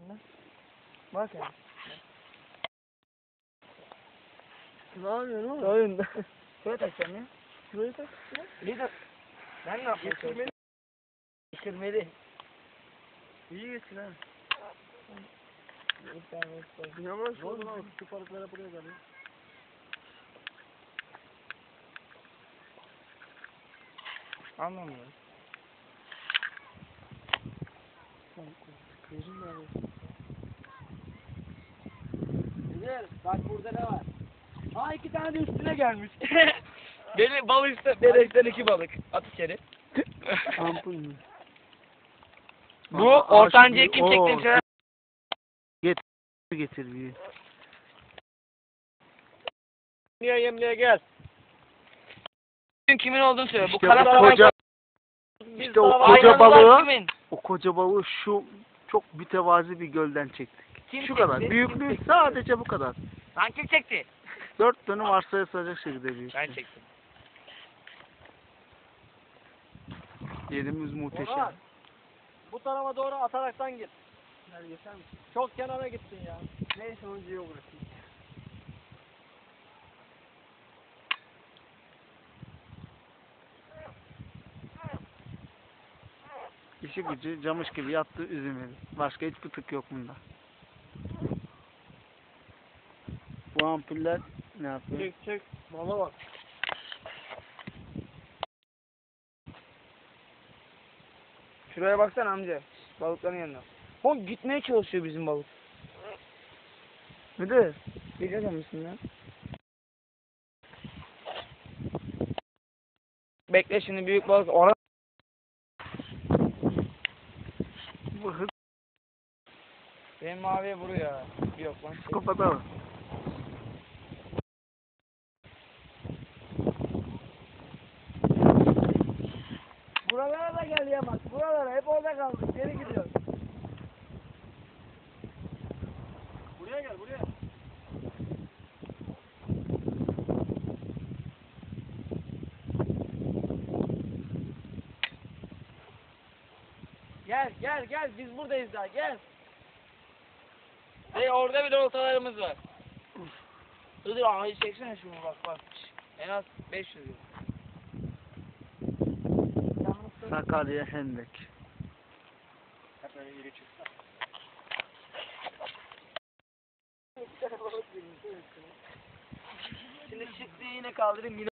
yanına. Bak ya. Ne yapıyorsun oğlum? Oyun. Şuraya takacağım ya. Şurayı tak. Lider. Ben ne yapayım? Getirmeli. Getirmeli. İyi geçsin ha. Yavaş olun abi. Şu balıklara buraya geliyor. Anlamıyorum. Kıyırım abi. Güzel. Bak burada ne var? Aa iki tane de üstüne gelmiş. Beni balık üstü, beleşten iki balık. At içeri. Ampul mü? Bu Aa, şimdi- kim Oo. çektiğini söyler. Getir bir. Niye yemliğe gel. Kimin olduğunu söyle. Bu İşte kara bu salaman koca, biz işte o koca balığı- Kimin? o koca balığı şu çok mütevazi bir gölden çektik. Kim Şu çekti? kadar. Kim Büyüklüğü çekti? sadece bu kadar. Lan kim çekti? Dört dönüm arsaya sığacak şekilde büyük. Ben çektim. Yerimiz muhteşem. Murat, Bu tarafa doğru ataraktan git. Çok kenara gittin ya. Neyse oncuya bırakayım. İşi gücü camış gibi yattı üzüm yedi. Başka hiçbir tık yok bunda. Bu ampuller ne yapıyor? Çek çek. Mala bak. Şuraya baksana amca. Balıkların yanına. Oğlum gitmeye çalışıyor bizim balık. Müdür. Biliyor musun lan? Bekle şimdi büyük balık ona Bu hız benim maviye vuruyor. Yok lan. psikopata bak. Buralara da gel ya bak. Buralara hep orada kaldık. Geri gidiyoruz. Gel gel gel biz buradayız daha gel. Hey orada bir de oltalarımız var. Dur dur ağacı çeksene şunu bak bak. En az 500 lira. Sakarya Hendek. Şimdi çıktığı yine kaldırayım